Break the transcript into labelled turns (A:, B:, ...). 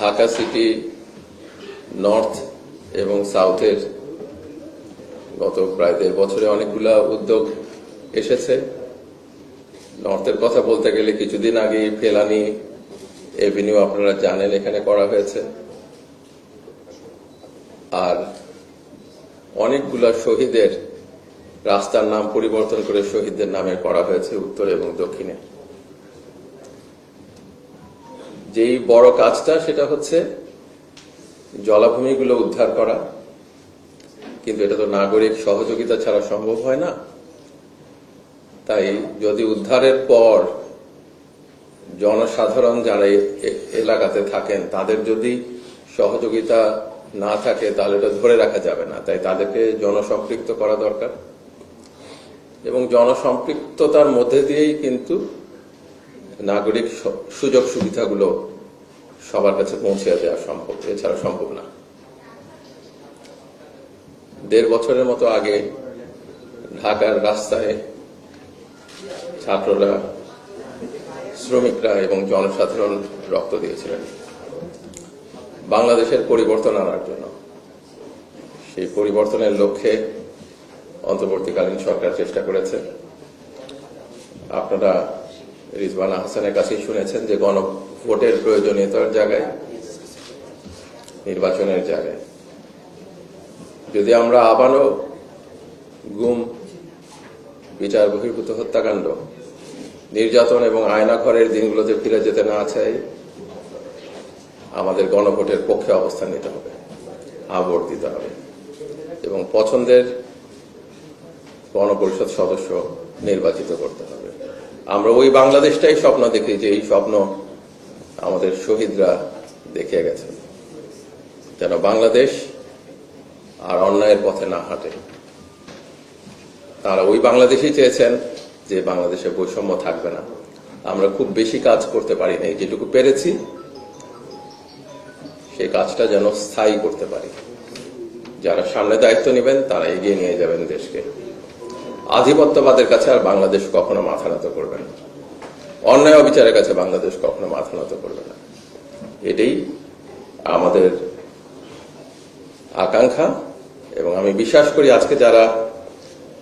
A: Dhaka city north এবং সাউথের গত প্রায় দেড় বছরে অনেকগুলা উদ্যোগ এসেছে। নর্থের কথা বলতে গেলে কিছুদিন আগে ফেলানি এভিনিউ আপনারা জানেন এখানে করা হয়েছে। আর অনেকগুলা শহীদের রাস্তার নাম পরিবর্তন করে শহীদদের নামে করা হয়েছে উত্তর এবং দক্ষিণে। যেই বড় কাজটা, সেটা হচ্ছে জলাভূমিগুলো উদ্ধার করা। কিন্তু এটা তো নাগরিক সহযোগিতা ছাড়া সম্ভব হয় না। তাই যদি উদ্ধারের পর জনসাধারণ যারা এলাকাতে থাকেন, তাদের যদি সহযোগিতা না থাকে, তাহলে এটা ধরে রাখা যাবে না। তাই তাদেরকে জনসম্পৃক্ত করা দরকার। এবং জনসম্পৃক্ততার মধ্যে দিয়েই কিন্তু নাগরিক সুযোগ সুবিধাগুলো সবার কাছে পৌঁছে দেওয়া সম্ভব, এছাড়া সম্ভব না। দেড় বছরের মতো আগে ঢাকার রাস্তায় ছাত্ররা, শ্রমিকরা এবং জনসাধারণ রক্ত দিয়েছিলেন। বাংলাদেশের পরিবর্তন আনার জন্য। সেই পরিবর্তনের লক্ষ্যে অন্তর্বর্তীকালীন সরকার চেষ্টা করেছে। আপনারা রিজবানা হাসানের কাছেই শুনেছেন যে গণভোটের প্রয়োজনীয়তার জায়গায়, নির্বাচনের জায়গায়। যদি আমরা আবারও গুম, বিচার বহির্ভূত হত্যাকাণ্ড, নির্যাতন এবং আয়নাঘরের দিনগুলোতে ফিরে যেতে না চাই, আমাদের গণভোটের পক্ষে অবস্থান নিতে হবে আবর দিতে হবে। এবং পছন্দের গণপরিষদ সদস্য নির্বাচিত করতে হবে। আমরা ওই বাংলাদেশটাই স্বপ্ন দেখি যে এই স্বপ্ন আমাদের শহীদরা দেখিয়ে গেছেন যেন বাংলাদেশ আর অন্যায়ের পথে না হাঁটে। তারা ওই বাংলাদেশই চেয়েছেন যে বাংলাদেশে বৈষম্য থাকবে না। আমরা খুব বেশি কাজ করতে পারি নাই, যেটুকু পেরেছি, সেই কাজটা যেন স্থায়ী করতে পারি। যারা সামনে দায়িত্ব নেবেন, তারা এগিয়ে নিয়ে যাবেন দেশকে। আধিপত্যবাদের কাছে আর বাংলাদেশ কখনো মাথা নত করবে না। অন্যায় অবিচারের কাছে বাংলাদেশ কখনো মাথা নত করবে না। এটাই আমাদের আকাঙ্ক্ষা এবং আমি বিশ্বাস করি আজকে যারা